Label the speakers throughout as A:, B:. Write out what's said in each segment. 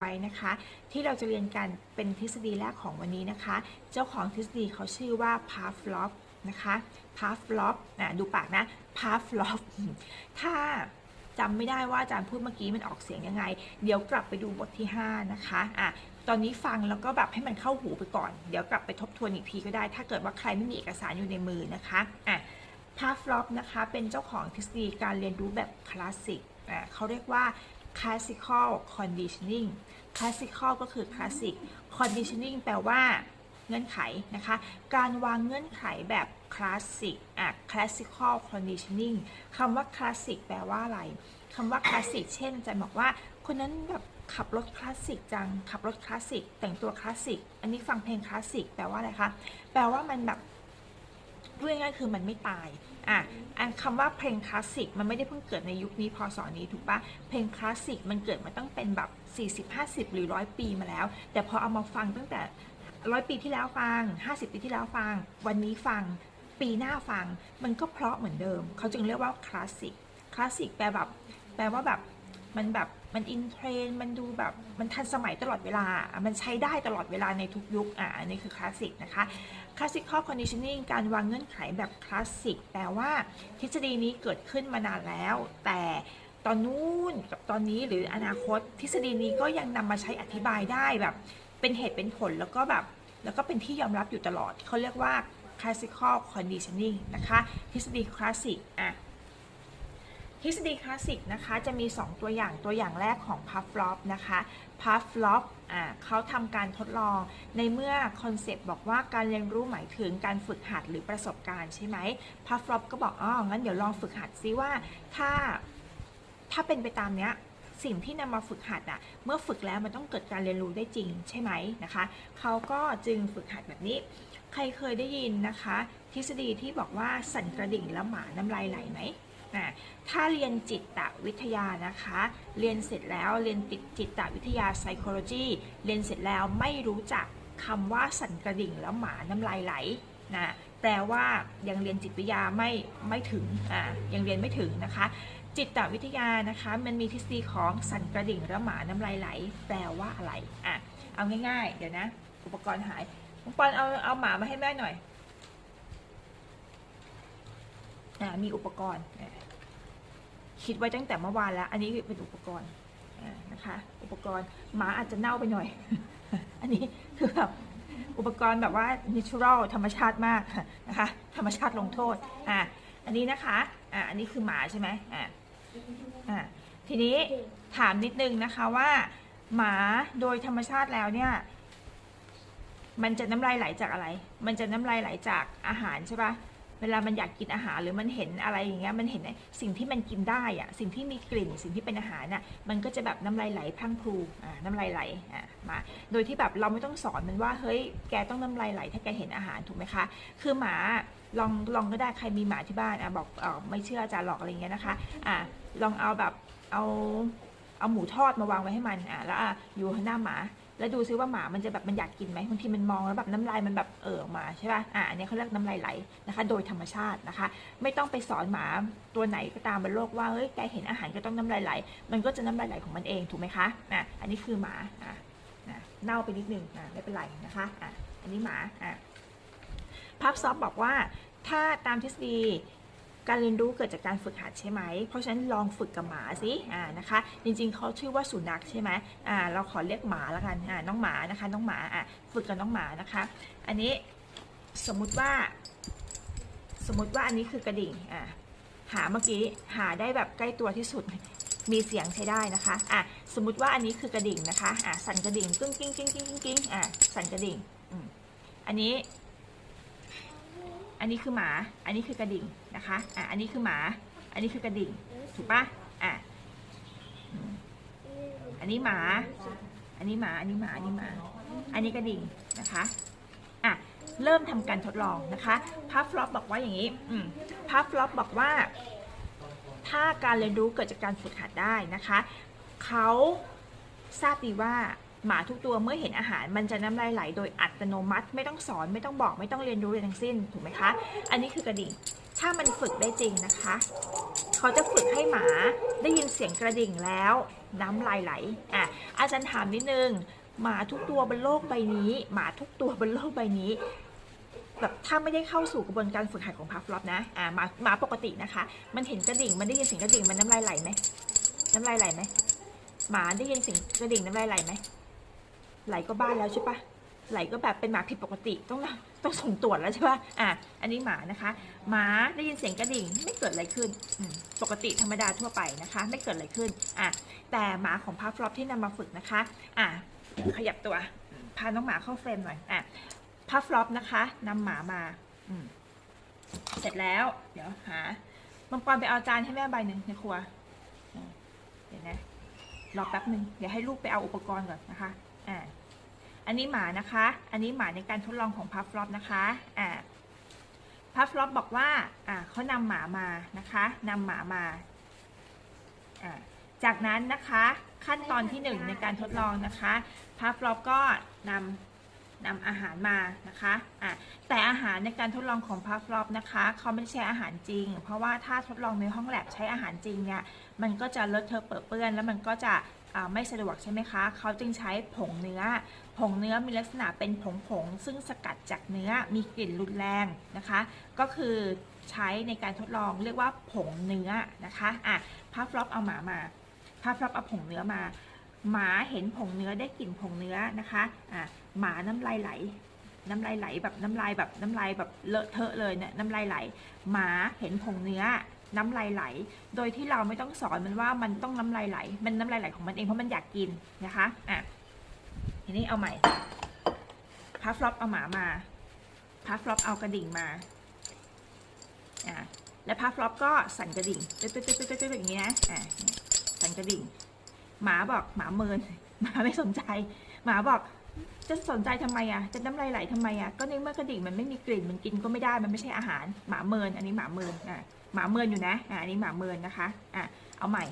A: ไว้นะคะที่เราจะเรียนกันเป็นทฤษฎีแรกของวันนี้นะคะ เจ้าของทฤษฎีเขาชื่อว่า Pavlov นะคะ Pavlov นะดูปากนะ Pavlov ถ้าจำไม่ได้ว่าอาจารย์พูดเมื่อกี้มันออกเสียงยังไง เดี๋ยวกลับไปดูบทที่ 5 นะคะอะตอนนี้ฟังแล้วก็แบบให้มันเข้าหูไปก่อน เดี๋ยวกลับไปทบทวนอีกทีก็ได้ ถ้าเกิดว่าใครไม่มีเอกสารอยู่ในมือนะคะอะพาฟลอปนะคะเป็นเจ้าของทฤษฎีการเรียนรู้แบบคลาสสิกอ่าเขาเรียกว่า classical conditioning classical ก็คือ classic conditioning แปลว่าเงื่อนไขนะคะ การวางเงื่อนไขแบบคลาสสิกอะ classical conditioning คำว่าคลาสสิกแปลว่าอะไร คำว่าคลาสสิกเช่นจารย์บอกว่า คนนั้นแบบขับรถคลาสสิกจัง ขับรถคลาสสิก แต่งตัวคลาสสิก อันนี้ฟังเพลงคลาสสิกแปลว่าอะไรคะ แปลว่ามันแบบพูดง่ายๆคือมันไม่ตาย อะอันคำว่าเพลงคลาสสิกมันไม่ได้เพิ่งเกิดในยุคนี้พศนี้ถูกปะเพลงคลาสสิกมันเกิดมาตั้งเป็นแบบ 40 50 หรือร้อยปีมาแล้ว แต่พอเอามาฟังตั้งแต่ร้อยปีที่แล้วฟัง 50 ปีที่แล้วฟัง วันนี้ฟัง ปีหน้าฟัง มันก็เพราะเหมือนเดิม เขาจึงเรียกว่าคลาสสิก คลาสสิกแปลแบบแปลว่าแบบ มันแบบมันอินเทรนด์มันดูแบบมันทันสมัยตลอดเวลา มันใช้ได้ตลอดเวลาในทุกยุคอะอันนี้คือคลาสสิกนะคะ classical conditioning การวางเงื่อนไขแบบคลาสสิกแปลว่าทฤษฎีนี้เกิดขึ้นมานานแล้ว แต่ตอนนู้นกับตอนนี้หรืออนาคตทฤษฎีนี้ก็ยังนำมาใช้อธิบายได้แบบเป็นเหตุเป็นผลแล้วก็แบบแล้วก็เป็นที่ยอมรับอยู่ตลอดเขาเรียกว่า classical conditioning นะคะ ทฤษฎีคลาสสิกอะ ทฤษฎีคลาสสิกนะคะจะมี 2 ตัวอย่างตัวอย่างแรกของพาฟลอปนะคะพาฟลอปอ่าเขาทำการทดลองในเมื่อคอนเซปต์บอกว่าการเรียนรู้หมายถึงการฝึกหัดหรือประสบการณ์ใช่ไหมพาฟลอปก็บอกอ๋องั้นเดี๋ยวลองฝึกหัดซิว่าถ้าถ้าเป็นไปตามเนี้ยสิ่งที่นำมาฝึกหัดอะเมื่อฝึกแล้วมันต้องเกิดการเรียนรู้ได้จริงใช่ไหมนะคะ เขาก็จึงฝึกหัดแบบนี้ ใครเคยได้ยินนะคะ ทฤษฎีที่บอกว่าสั่นกระดิ่งแล้วหมาน้ำลายไหลไหม ถ้าเรียนจิตวิทยานะคะ เรียนเสร็จแล้วเรียนติดจิตวิทยา psychology เรียนเสร็จแล้วไม่รู้จักคำว่าสั่นกระดิ่งแล้วหมาน้ำลายไหลนะแปลว่ายังเรียนจิตวิทยาไม่ไม่ถึงอ่ายังเรียนไม่ถึงนะคะ จิตวิทยานะคะมันมีทฤษฎีของสั่นกระดิ่งแล้วหมาน้ำลายไหล แปลว่าอะไรอะเอาง่ายๆ เดี๋ยวนะ อุปกรณ์หายปอนเอาเอาหมามาให้แม่หน่อยอ่า มีอุปกรณ์คิดไว้ตั้งแต่เมื่อวานแล้ว อันนี้เป็นอุปกรณ์นะคะ อุปกรณ์หมาอาจจะเน่าไปหน่อย อันนี้คือแบบอุปกรณ์แบบว่า natural ธรรมชาติมากนะคะ ธรรมชาติลงโทษ อ่าอันนี้นะคะ อ่าอันนี้คือหมาใช่ไหมอ่าอ่าทีนี้ถามนิดนึงนะคะว่าหมาโดยธรรมชาติแล้วเนี่ย มันจะน้ำลายไหลจากอะไร มันจะน้ำลายไหลจากอาหารใช่ปะ เวลามันอยากกินอาหารหรือมันเห็นอะไรอย่างเงี้ยมันเห็นสิ่งที่มันกินได้อะสิ่งที่มีกลิ่นสิ่งที่เป็นอาหารน่ะมันก็จะแบบน้ำลายไหลพังพรูอ่าน้ำลายไหลอ่ามาโดยที่แบบเราไม่ต้องสอนมันว่าเฮ้ยแกต้องน้ำลายไหลถ้าแกเห็นอาหารถูกไหมคะ คือหมาลองลองก็ได้ใครมีหมาที่บ้านอะบอกเออไม่เชื่อจารย์หรอกอะไรเงี้ยนะคะอ่าลองเอาแบบเอาเอาหมูทอดมาวางไว้ให้มันอ่าแล้วอะอยู่หน้าหมา แล้วดูซิว่าหมามันจะแบบมันอยากกินไหมบางทีมันมองแล้วแบบน้ำลายมันแบบเออออกมาใช่ป่ะอ่าอันนี้เขาเรียกน้ำลายไหลนะคะ โดยธรรมชาตินะคะ ไม่ต้องไปสอนหมาตัวไหนก็ตามบนโลกว่าเฮ้ยแกเห็นอาหารก็ต้องน้ำลายไหล มันก็จะน้ำลายไหลของมันเองถูกไหมคะอะอันนี้คือหมาอะนะเน่าไปนิดนึงอะไม่เป็นไรนะคะอะอันนี้หมาอะพับซอฟบอกว่าถ้าตามทฤษฎี การเรียนรู้เกิดจากการฝึกหัดใช่ไหม เพราะฉะนั้นลองฝึกกับหมาสิอ่านะคะ จริงๆเขาชื่อว่าสุนัขใช่ไหมอ่าเราขอเรียกหมาแล้วกันอ่าน้องหมานะคะ น้องหมาอะฝึกกับน้องหมานะคะ อันนี้สมมุติว่า สมมติว่าอันนี้คือกระดิ่งอ่าหาเมื่อกี้หาได้แบบใกล้ตัวที่สุดมีเสียงใช้ได้นะคะ อะ สมมติว่าอันนี้คือกระดิ่งนะคะ อะ สั่นกระดิ่งกึ้งกิ้งกิ้งกิ้งกิ้งกิ้งอะ สั่นกระดิ่งอืมอันนี้ อันนี้คือหมา อันนี้คือกระดิ่งนะคะ อะ อันนี้คือหมา อันนี้คือกระดิ่ง ถูกปะอะ อันนี้หมา อันนี้หมา อันนี้หมา อันนี้หมา อันนี้กระดิ่งนะคะ อะ เริ่มทำการทดลองนะคะพัฟฟลอปบอกว่าอย่างนี้ อืมพัฟฟลอปบอกว่า ถ้าการเรียนรู้เกิดจากการฝึกหัดได้นะคะ เขาทราบดีว่า หมาทุกตัวเมื่อเห็นอาหารมันจะน้ำลายไหลโดยอัตโนมัติ ไม่ต้องสอนไม่ต้องบอกไม่ต้องเรียนรู้เลยทั้งสิ้นถูกไหมคะ อันนี้คือกระดิ่ง ถ้ามันฝึกได้จริงนะคะ เขาจะฝึกให้หมาได้ยินเสียงกระดิ่งแล้วน้ำลายไหลอะอาจารย์ถามนิดนึงหมาทุกตัวบนโลกใบนี้หมาทุกตัวบนโลกใบนี้แบบถ้าไม่ได้เข้าสู่กระบวนการฝึกหัดของพัฟลอปนะอ่าหมาหมาปกตินะคะ มันเห็นกระดิ่งมันได้ยินเสียงกระดิ่งมันน้ำลายไหลไหมน้ำลายไหลไหมหมาได้ยินเสียงกระดิ่งน้ำลายไหลไหม ไหลก็บ้านแล้วใช่ปะไหลก็แบบเป็นหมาผิดปกติต้องต้องส่งตรวจแล้วใช่ปะอะอันนี้หมานะคะหมาได้ยินเสียงกระดิ่งไม่เกิดอะไรขึ้นปกติธรรมดาทั่วไปนะคะ ไม่เกิดอะไรขึ้นอะแต่หมาของพัฟลอปที่นำมาฝึกนะคะอะขยับตัวพาน้องหมาเข้าเฟรมหน่อยอะพัฟลอปนะคะนำหมามาเสร็จแล้ว เดี๋ยวหามังกรไปเอาจานให้แม่ใบหนึ่งในครัวเดี๋ยวนะรอแป๊บหนึ่งเดี๋ยวให้ลูกไปเอาอุปกรณ์ก่อนนะคะอ่า อันนี้หมานะคะ อันนี้หมาในการทดลองของพัฟฟลอปนะคะอ่าพัฟฟลอปบอกว่าอ่าเขานำหมามานะคะนำหมามาอ่าจากนั้นนะคะขั้นตอนที่หนึ่งในการทดลองนะคะพัฟฟลอปก็นำนำอาหารมานะคะอะแต่อาหารในการทดลองของพัฟฟลอปนะคะเขาไม่ได้ใช้อาหารจริง เพราะว่าถ้าทดลองในห้องแลบใช้อาหารจริงเนี่ยมันก็จะเลอะเทอะเปื้อเปื้อนแล้วมันก็จะ ไม่สะดวกใช่ไหมคะ เขาจึงใช้ผงเนื้อ ผงเนื้อมีลักษณะเป็นผงผงๆซึ่งสกัดจากเนื้อมีกลิ่นรุนแรงนะคะ ก็คือใช้ในการทดลองเรียกว่าผงเนื้อนะคะอะพัฟลอปเอาหมามาพัฟลอปเอาผงเนื้อมา หมาเห็นผงเนื้อได้กลิ่นผงเนื้อนะคะอะหมาน้ำลายไหลน้ำลายไหลแบบน้ำลายแบบน้ำลายแบบเลอะเทอะเลยเนี่ยน้ำลายไหล หมาเห็นผงเนื้อ น้ำลายไหล โดยที่เราไม่ต้องสอนมันว่ามันต้องน้ำลายไหล มันน้ำลายไหลของมันเองเพราะมันอยากกินนะคะ อะ ทีนี้เอาใหม่ พัฟฟลอปเอาหมามา พัฟฟลอปเอากระดิ่งมา อะ และพัฟฟลอปก็สั่นกระดิ่งตึ๊ดตึ๊ดตึ๊ดตึ๊ดตึ๊ดอย่างนี้นะ อะ สั่นกระดิ่ง หมาบอกหมาเมิน หมาไม่สนใจ หมาบอกจะสนใจทำไมอะ จะน้ำลายไหลทำไมอะ ก็ในเมื่อกระดิ่งมันไม่มีกลิ่น มันกินก็ไม่ได้ มันไม่ใช่อาหาร หมาเมิน อันนี้หมาเมิน อะ หมาเมินอยู่นะ อะอันนี้หมาเมินนะคะ อะ เอาใหม่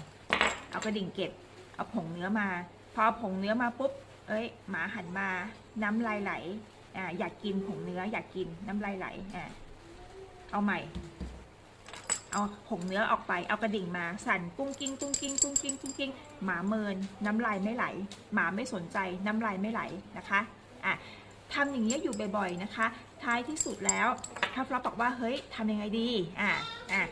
A: เอากระดิ่งเก็บ เอาผงเนื้อมา พอผงเนื้อมาปุ๊บ เอ้ย หมาหันมา น้ำลายไหล อะอยากกินผงเนื้อ อยากกิน น้ำลายไหล อะเอาใหม่ เอาผงเนื้อออกไป เอากระดิ่งมา สั่นกุ้งกิ้งกุ้งกิ้งกุ้งกิ้งกุ้งกิ้ง หมาเมิน น้ำลายไม่ไหล หมาไม่สนใจ น้ำลายไม่ไหลนะคะ อะทำอย่างนี้ยอยู่บ่อยๆนะคะ ท้ายที่สุดแล้ว ถ้าฟลอปบอกว่า เฮ้ยทำยังไงดี อะ อะ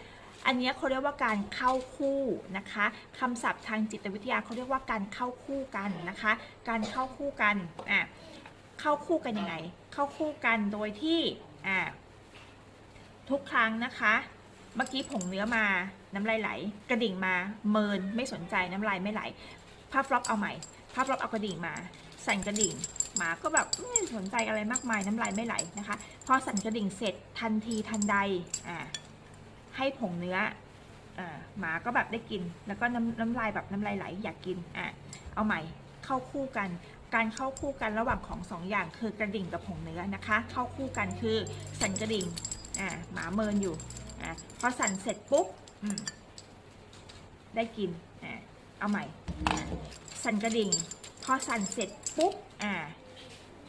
A: อันนี้เขาเรียกว่าการเข้าคู่นะคะคำศัพท์ทางจิตวิทยาเขาเรียกว่าการเข้าคู่กันนะคะ การเข้าคู่กันอะเข้าคู่กันยังไง เข้าคู่กันโดยที่อะทุกครั้งนะคะ เมื่อกี้ผงเนื้อมาน้ำลายไหล กระดิ่งมาเมินไม่สนใจน้ำลายไม่ไหลภาพฟลอปเอาใหม่ภาพฟลอปเอากระดิ่งมา สั่นกระดิ่งหมาก็แบบไม่สนใจอะไรมากมายน้ำลายไม่ไหลนะคะ พอสั่นกระดิ่งเสร็จทันทีทันใดอ่า ให้ผงเนื้ออ่หมาก็แบบได้กิน แล้วก็น้ำน้ำลายแบบน้ำลายไหลอยากกินอ่าเอาใหม่เข้าคู่กัน การเข้าคู่กันระหว่างของสองอย่างคือกระดิ่งกับผงเนื้อนะคะ เข้าคู่กันคือสั่นกระดิ่งอ่าหมาเมินอยู่อะพอสั่นเสร็จปุ๊บได้กินอะเอาใหม่สั่นกระดิ่ง พอสั่นเสร็จปุ๊บอ่า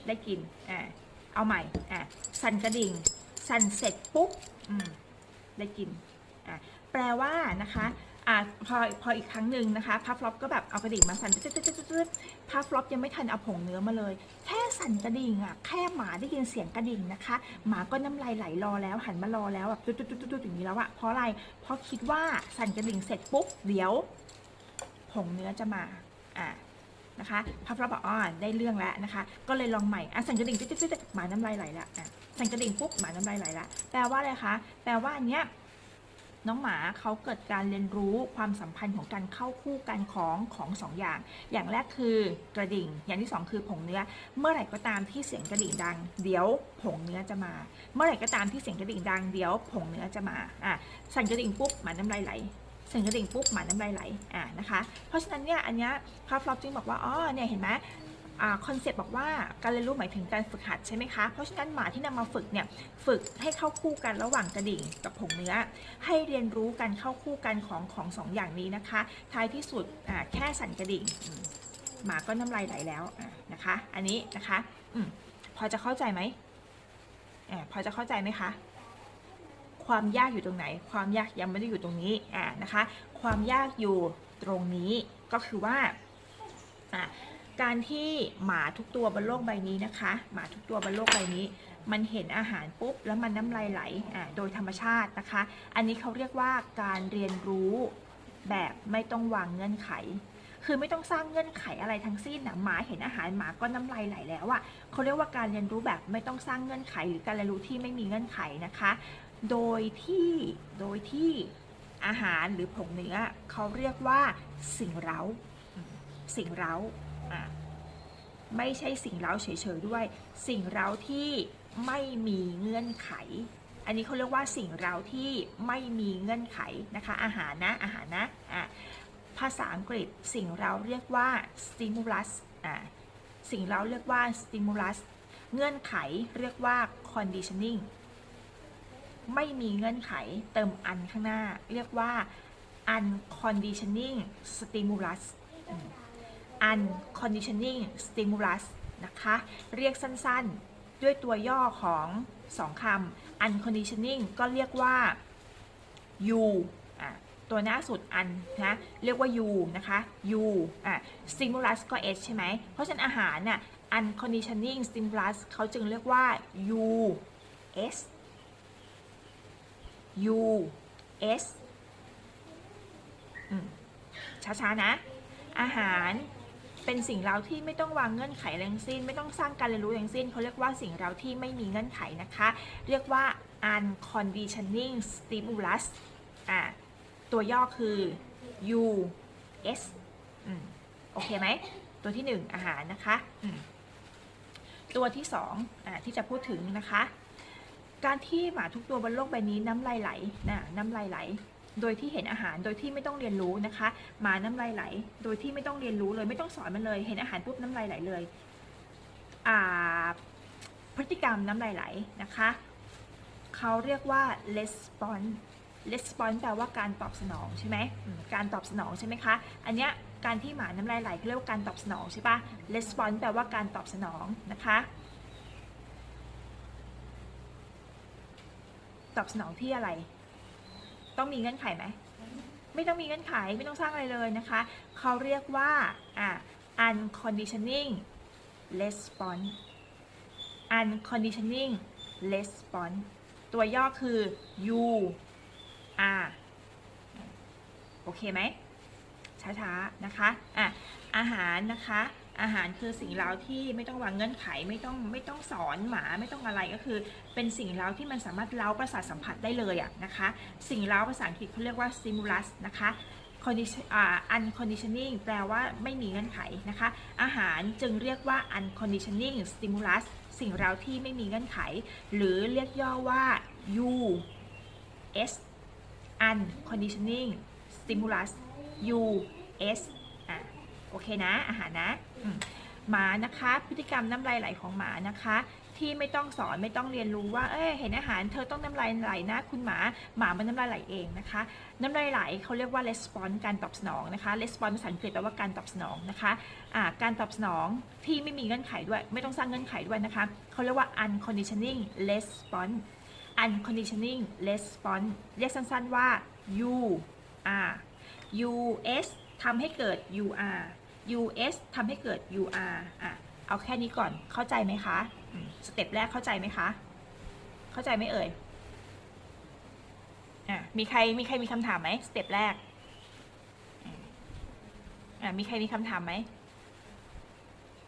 A: ได้กินอ่าเอาใหม่อะสั่นกระดิ่ง สั่นเสร็จปุ๊บอืม ได้กินอะแปลว่านะคะอะพอพออีกครั้งหนึ่งนะคะพัฟลอปก็แบบเอากระดิ่งมาสั่นตึ๊ดตึ๊ดตึ๊ดตึ๊ดพัฟลอปยังไม่ทันเอาผงเนื้อมาเลย แค่สั่นกระดิ่งอะแค่หมาได้ยินเสียงกระดิ่งนะคะ หมาก็น้ำลายไหลรอแล้วหันมารอแล้วแบบตุ๊ดตุ๊ดตุ๊ดตุ๊ดอย่างนี้แล้วอะเพราะอะไรเพราะคิดว่าสั่นกระดิ่งเสร็จปุ๊บเดี๋ยว ผงเนื้อจะมาอ่า นะคะพับรับอกอ๋อได้เรื่องแล้วนะคะ ก็เลยลองใหม่อะสั่นกระดิ่งตุ๊ดตุ๊ดตุ๊ดหมาน้ำลายไหลละอะสั่นกระดิ่งปุ๊บหมาน้ำลายไหลละแปลว่าอะไรคะแปลว่าอันเนี้ยน้องหมาเขาเกิดการเรียนรู้ความสัมพันธ์ของการเข้าคู่กันของของสองอย่าง อย่างแรกคือกระดิ่ง อย่างที่สองคือผงเนื้อ เมื่อไหร่ก็ตามที่เสียงกระดิ่งดัง เดี๋ยวผงเนื้อจะมา เมื่อไหร่ก็ตามที่เสียงกระดิ่งดังเดี๋ยวผงเนื้อจะมาอะสั่นกระดิ่งปุ๊บหมาน้ำลายไหล สั่นกระดิ่งปุ๊บหมาน้ำลายไหลอะนะคะ เพราะฉะนั้นเนี่ยอันเนี้ยพาฟลอปจึงบอกว่าอ๋อเนี่ยเห็นไหมคอนเซปต์บอกว่าการเรียนรู้หมายถึงการฝึกหัดใช่ไหมคะ เพราะฉะนั้นหมาที่นำมาฝึกเนี่ยฝึกให้เข้าคู่กันระหว่างกระดิ่งกับผงเนื้อ ให้เรียนรู้การเข้าคู่กันของของสองอย่างนี้นะคะ ท้ายที่สุดแค่สั่นกระดิ่ง หมาก็น้ำลายไหลแล้วะนะคะ อันนี้นะคะอพอจะเข้าใจไหมอพอจะเข้าใจไหมคะ ความยากอยู่ตรงไหน ความยากยังไม่ได้อยู่ตรงนี้อ่านะคะ ความยากอยู่ตรงนี้ก็คือว่าอะการที่หมาทุกตัวบนโลกใบนี้นะคะ หมาทุกตัวบนโลกใบนี้ มันเห็นอาหารปุ๊บแล้วมันน้ำลายไหลอ่าโดยธรรมชาตินะคะ อันนี้เขาเรียกว่าการเรียนรู้แบบไม่ต้องวางเงื่อนไข คือไม่ต้องสร้างเงื่อนไขอะไรทั้งสิ้นนะหมาเห็นอาหารหมาก็น้ำลายไหลแล้วอะ่ะเขาเรียกว่าการเรียนรู้แบบไม่ต้องสร้างเงื่อนไข หรือการเรียนรู้ที่ไม่มีเงื่อนไขนะคะ โดยที่โดยที่อาหารหรือผงเนื้อเขาเรียกว่าสิ่งเร้า สิ่งเร้าไม่ใช่สิ่งเร้าเฉยๆด้วย สิ่งเร้าที่ไม่มีเงื่อนไข อันนี้เขาเรียกว่าสิ่งเร้าที่ไม่มีเงื่อนไขนะคะ อาหารนะอาหารนะะภาษาอังกฤษสิ่งเร้าเรียกว่า stimulus สิ่งเร้าเรียกว่า stimulus เงื่อนไขเรียกว่า conditioning ไม่มีเงื่อนไขเติมอันข้างหน้า เรียกว่า unconditioning stimulus อืม unconditioning stimulus นะคะ เรียกสั้นๆ ด้วยตัวย่อของสองคำ unconditioning ก็เรียกว่า u อะตัวหน้าสุด un นนะ เรียกว่า u นะคะ u อะ stimulus ก็ s ใช่ไหม เพราะฉะนั้นอาหารน่ะ unconditioning stimulus เขาจึงเรียกว่า u s u s ช้าๆนะ อาหารเป็นสิ่งเราที่ไม่ต้องวางเงื่อนไขอะไรทั้งสิ้น ไม่ต้องสร้างการเรียนรู้ทั้งสิ้นเขาเรียกว่าสิ่งเราที่ไม่มีเงื่อนไขนะคะ เรียกว่า unconditioning stimulus อะตัวย่อคือ U S อืมโอเคไหม ตัวที่หนึ่งอาหารนะคะ ตัวที่สองอะที่จะพูดถึงนะคะ การที่หมาทุกตัวบนโลกใบนี้น้ำลายไหลนะน้ำลายไหล โดยที่เห็นอาหารโดยที่ไม่ต้องเรียนรู้นะคะหมาน้ำลายไหล โดยที่ไม่ต้องเรียนรู้เลย ไม่ต้องสอนมันเลย เห็นอาหารปุ๊บน้ำลายไหลเลยอ่าพฤติกรรมน้ำลายไหลนะคะเขาเรียกว่า response response แปลว่าการตอบสนองใช่ไหมการตอบสนองใช่ไหมคะ อันเนี้ยการที่หมาน้ำลายไหลเขาเรียกว่าการตอบสนองใช่ปะ response แปลว่าการตอบสนองนะคะ ตอบสนองที่อะไร ต้องมีเงื่อนไขไหมไม่ต้องมีเงื่อนไขไม่ต้องสร้างอะไรเลยนะคะเขาเรียกว่าอะ unconditioning response unconditioning response ตัวย่อคือ U R โอเคไหมช้าๆ นะคะอะอาหารนะคะ อาหารคือสิ่งเร้าที่ไม่ต้องวางเงื่อนไขไม่ต้องไม่ต้องสอนหมาไม่ต้องอะไรก็คือ เป็นสิ่งเร้าที่มันสามารถเล้าประสาทสัมผัสได้เลยอะนะคะ สิ่งเร้าภาษาอังกฤษเขาเรียกว่า stimulus นะคะ condition อ่า unconditioning แปลว่าไม่มีเงื่อนไขนะคะ อาหารจึงเรียกว่า unconditioning stimulus สิ่งเร้าที่ไม่มีเงื่อนไข หรือเรียกย่อว่า U S unconditioning stimulus U S อะโอเคนะ อาหารนะมหมานะคะ พฤติกรรมน้ำลายไหลของหมานะคะ ที่ไม่ต้องสอนไม่ต้องเรียนรู้ว่า เอ้ยเห็นอาหารเธอต้องน้ำลายไหลนะคุณหมาหมามันน้ำลายไหลเองนะคะ น้ำลายไหลเขาเรียกว่า response การตอบสนองนะคะ response ภาษาอังกฤษแปลว่าการตอบสนองนะคะการตอบสนองที่ไม่มีเงื่อนไขด้วย ไม่ต้องสร้างเงื่อนไขด้วยนะคะเขาเรียกว่า unconditioning response unconditioning response เรียกสั้นๆว่า U R US ทำให้เกิด UR US ทำให้เกิด UR อะเอาแค่นี้ก่อนเข้าใจไหมคะสเต็ปแรกเข้าใจไหมคะ เข้าใจไหมเอ่ยอะมีใครมีใครมีคำถามไหมสเต็ปแรกอะมีใครมีคำถามไหม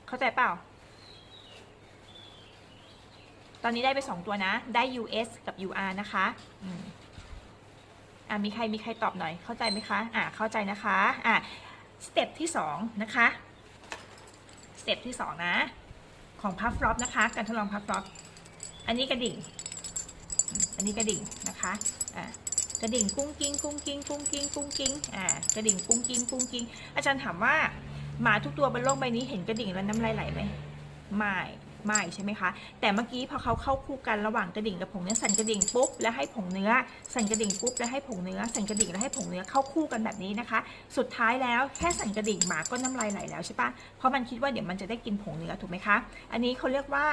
A: เข้าใจเปล่า ตอนนี้ได้ไปสองตัวนะ ได้ US กับ UR นะคะอืมอะมีใครมีใครตอบหน่อยเข้าใจไหมคะอะเข้าใจนะคะอะ สเต็ปที่สองนะคะสเต็ปที่สองนะ ของพัฟฟลอปนะคะ การทดลองพัฟฟลอปอันนี้กระดิ่ง อันนี้กระดิ่งนะคะอ่ากระดิ่งกุ้งกิ้งกุ้งกิ้งกุ้งกิ้งกุ้งกิ้งอ่ากระดิ่งกุ้งกิ้งกุ้งกิ้งอาจารย์ถามว่าหมาทุกตัวบนโลกใบนี้เห็นกระดิ่งแล้วน้ำลายไหลไหมไม่ ม่ใช่ไหมคะ แต่เมื่อกี้พอเขาเข้าคู่กันระหว่างกระดิ่งกับผงเนื้อสั่นกระดิ่งปุ๊บแล้วให้ผงเนื้อสั่นกระดิ่งปุ๊บแล้วให้ผงเนื้อสั่นกระดิ่งแล้วให้ผงเนื้อเข้าคู่กันแบบนี้นะคะ สุดท้ายแล้วแค่สั่นกระดิ่งหมาก็น้ำลายไหลแล้วใช่ปะเพราะมันคิดว่าเดี๋ยวมันจะได้กินผงเนื้อถูกไหมคะ อันนี้เขาเรียกว่า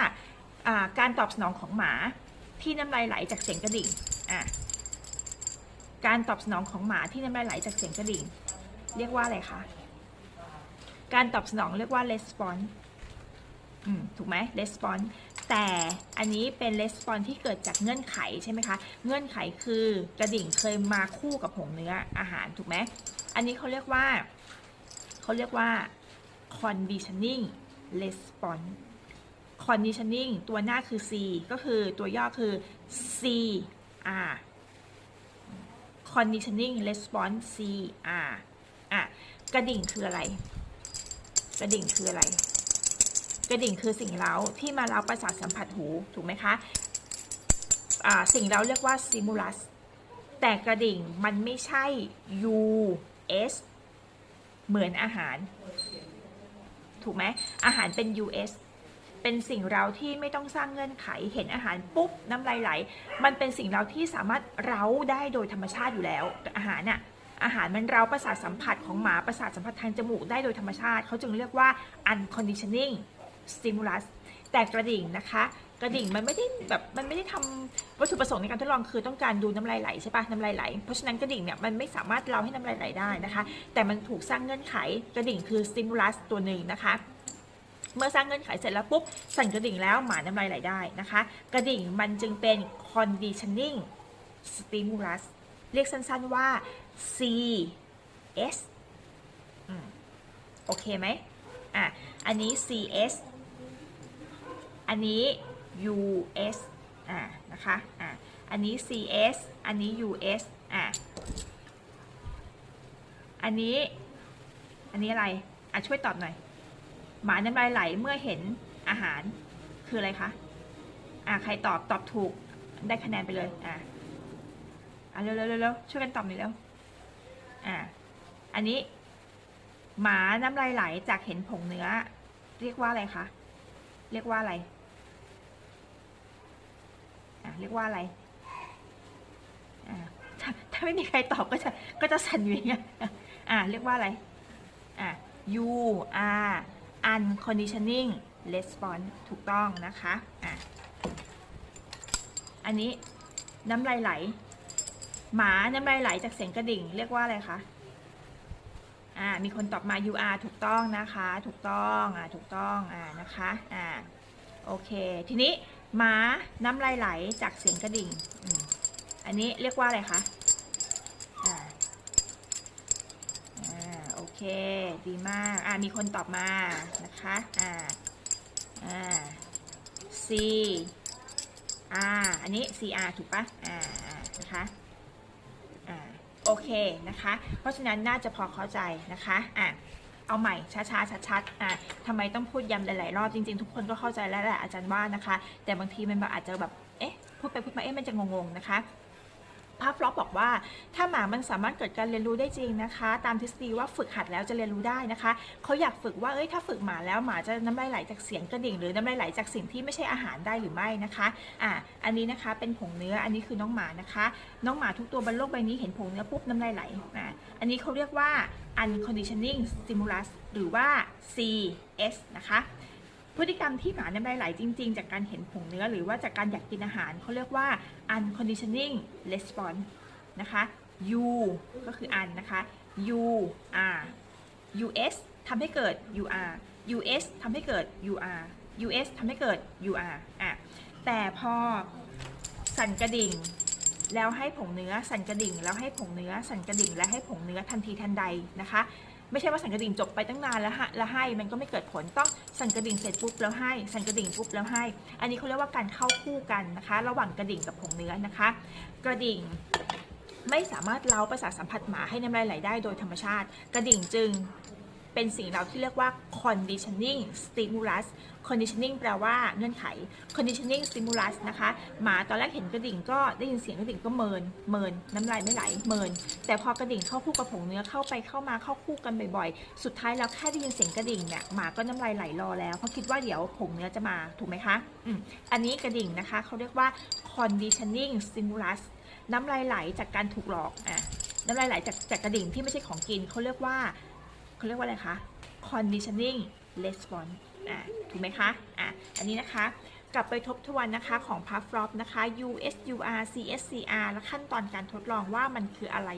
A: การตอบสนองของหมาที่น้ำลายไหลจากเสียงกระดิ่งอะการตอบสนองของหมาที่น้ำลายไหลจากเสียงกระดิ่ง เรียกว่าอะไรคะการตอบสนองเรียกว่า response ถูกไหม response แต่อันนี้เป็น response ที่เกิดจากเงื่อนไขใช่ไหมคะ เงื่อนไขคือกระดิ่งเคยมาคู่กับผงเนื้ออาหารถูกไหม อันนี้เขาเรียกว่าเขาเรียกว่า conditioning response conditioning ตัวหน้าคือ C ก็คือตัวย่อคือ C R conditioning response C R อะ กระดิ่งคืออะไร กระดิ่งคืออะไร กระดิ่งคือสิ่งเร้าที่มาเร้าประสาทสัมผัสหูถูกไหมคะสิ่งเร้าเรียกว่า stimulus แต่กระดิ่งมันไม่ใช่ US เหมือนอาหาร ถูกไหมอาหารเป็น US เป็นสิ่งเราที่ไม่ต้องสร้างเงื่อนไขเห็นอาหารปุ๊บน้ำลายไหล มันเป็นสิ่งเราที่สามารถเร้าได้โดยธรรมชาติอยู่แล้วแต่อาหารน่ะอาหารมันเร้าประสาทสัมผัสของหมาประสาทสัมผัสทางจมูกได้โดยธรรมชาติ เขาจึงเรียกว่า unconditioning stimulus แต่กระดิ่งนะคะ กระดิ่งมันไม่ได้แบบมันไม่ได้ทำวัตถุประสงค์ในการทดลองคือต้องการดูน้ำลายไหลใช่ปะน้ำลายไหล เพราะฉะนั้นกระดิ่งเนี่ยมันไม่สามารถเล่าให้น้ำลายไหลได้นะคะ แต่มันถูกสร้างเงื่อนไขกระดิ่งคือ stimulus ตัวหนึ่งนะคะเมื่อสร้างเงื่อนไขเสร็จแล้วปุ๊บสั่นกระดิ่งแล้วหมาน้ำลายไหลได้นะคะ กระดิ่งมันจึงเป็น conditioning stimulus เรียกสั้นๆว่า CS อโอเคไหมอะ อันนี้ CS อันนี้ US อ่านะคะอะอันนี้ CS อันนี้ US อะอันนี้อันนี้อะไรอะช่วยตอบหน่อย หมาน้ำลายไหลเมื่อเห็นอาหารคืออะไรคะอะใครตอบตอบถูกได้คะแนนไปเลยอะอะเร็วเร็วเร็วช่วยกันตอบหน่อยเร็วอะอันนี้ หมาน้ำลายไหลจากเห็นผงเนื้อ เรียกว่าอะไรคะเรียกว่าอะไร เรียกว่าอะไรอะถ้าถ้าไม่มีใครตอบก็จะก็จะสั่นอยู่อย่างเงี้ยอะเรียกว่าอะไรอะ U R unconditioning response ถูกต้องนะคะอะอันนี้น้ำลายไหล หมาน้ำลายไหลจากเสียงกระดิ่ง เรียกว่าอะไรคะอ่ามีคนตอบมา you are ถูกต้องนะคะ ถูกต้องอ่าถูกต้องอ่านะคะอ่าโอเค ทีนี้ มาน้ำลายไหลจากเสียงกระดิ่ง อันนี้เรียกว่าอะไรคะอ่าโอเค ดีมาก อ่ามีคนตอบมานะคะ อ่า อ่า C R อันนี้ C R ถูกปะอ่าอ่านะคะ อ่า โอเค นะคะ เพราะฉะนั้นน่าจะพอเข้าใจนะคะ อะ เอาใหม่ช้าๆชัดๆอะทำไมต้องพูดย้ำหลายๆรอบจริงๆ ทุกคนก็เข้าใจแล้วแหละอาจารย์ว่านะคะ แต่บางทีมันแบบอาจจะแบบเอ๊ะพูดไปพูดมาเอ๊ะมันจะงงๆนะคะ ภาพฟลอปบอกว่า ถ้าหมามันสามารถเกิดการเรียนรู้ได้จริงนะคะ ตามทฤษฎีว่าฝึกหัดแล้วจะเรียนรู้ได้นะคะเขาอยากฝึกว่าเอ้ยถ้าฝึกหมาแล้วหมาจะน้ำลายไหลจากเสียงกระดิ่ง หรือน้ำลายไหลจากสิ่งที่ไม่ใช่อาหารได้หรือไม่นะคะอะอันนี้นะคะเป็นผงเนื้ออันนี้คือน้องหมานะคะ น้องหมาทุกตัวบนโลกใบนี้เห็นผงเนื้อปุ๊บน้ำลายไหลอะอันนี้เขาเรียกว่า unconditioning stimulus หรือว่า CS นะคะ พฤติกรรมที่หมาน้ำลายไหลจริง ๆ จากการเห็นผงเนื้อ หรือว่าจากการอยากกินอาหารเขาเรียกว่า unconditioning response นะคะ U ก็คือ un นะคะ U R US ทำให้เกิด UR US ทำให้เกิด UR US ทำให้เกิด UR อะแต่พอสั่นกระดิ่ง แล้วให้ผงเนื้อสั่นกระดิ่ง แล้วให้ผงเนื้อสั่นกระดิ่ง และให้ผงเนื้อทันทีทันใดนะคะ ไม่ใช่ว่าสั่นกระดิ่งจบไปตั้งนานแล้วฮะแล้วให้มันก็ไม่เกิดผลต้องสั่นกระดิ่งเสร็จปุ๊บแล้วให้สั่นกระดิ่งปุ๊บแล้วให้ อันนี้เขาเรียกว่าการเข้าคู่กันนะคะ ระหว่างกระดิ่งกับผงเนื้อนะคะ กระดิ่งไม่สามารถเล้าประสาทสัมผัสหมาให้น้ำลายไหลได้โดยธรรมชาติ กระดิ่งจึง เป็นสิ่งเราที่เรียกว่า conditioning stimulus conditioning แปลว่าเงื่อนไข conditioning stimulus นะคะหมาตอนแรกเห็นกระดิ่งก็ได้ยินเสียงกระดิ่งก็เมิน เมิน น้ำลายไม่ไหล เมิน แต่พอกระดิ่งเข้าคู่กับผงเนื้อเข้าไปเข้ามาเข้าคู่กันบ่อยๆ สุดท้ายแล้วแค่ได้ยินเสียงกระดิ่งเนี่ยหมาก็น้ำลายไหลรอแล้วเพราะคิดว่าเดี๋ยวผงเนื้อจะมาถูกไหมคะอืมอันนี้กระดิ่งนะคะเขาเรียกว่า conditioning stimulus น้ำลายไหลจากการถูกหลอกอะน้ำลายไหลจากจากกระดิ่งที่ไม่ใช่ของกินเขาเรียกว่า เขาเรียกว่าอะไรคะ conditioning response อะถูกไหมคะอะอันนี้นะคะกลับไปทบทวนนะคะของ p a f l o p นะคะ USUR CSCR และขั้นตอนการทดลองว่ามันคืออะไร